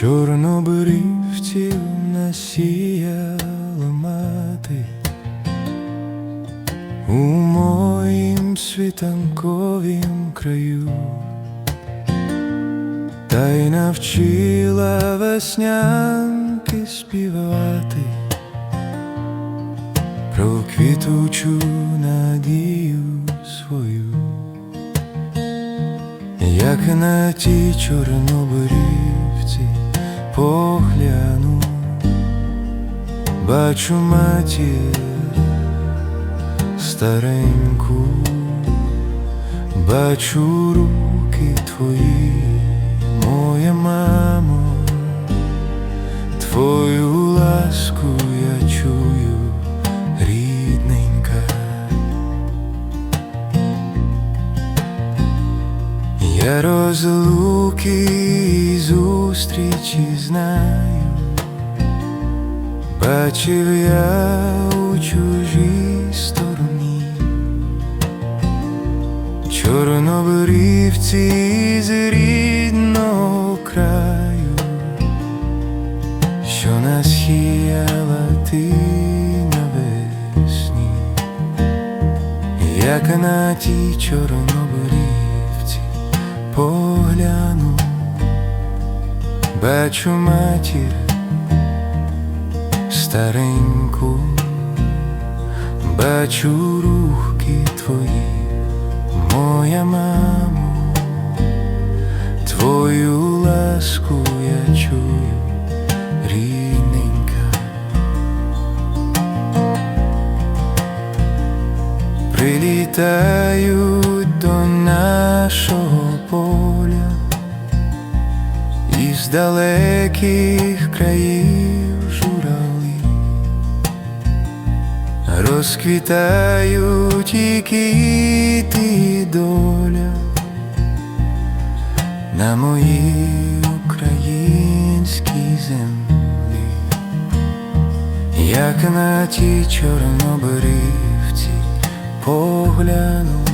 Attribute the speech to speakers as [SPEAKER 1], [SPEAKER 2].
[SPEAKER 1] Чорнобривців насіяла мати. У моїм світанковім краю, та й навчила веснянки співати. Про квітучу надію свою, як на ті чорнобривці погляну, бачу матір стареньку, бачу руки твої, моя мамо, твою ласку Я розлуки і зустрічі знаю, бачив я у чужій стороні, чорнобривці з рідного краю, що насіяла ти навесні, як на ті чорнобривці погляну, бачу матір стареньку, бачу рухи твої, моя мамо, твою ласку я чую, рідненька. Прилітають до нашого поля із далеких країв журали, розквітають і квіти доля на моїй українській землі, як на ті чорнобривці погляну,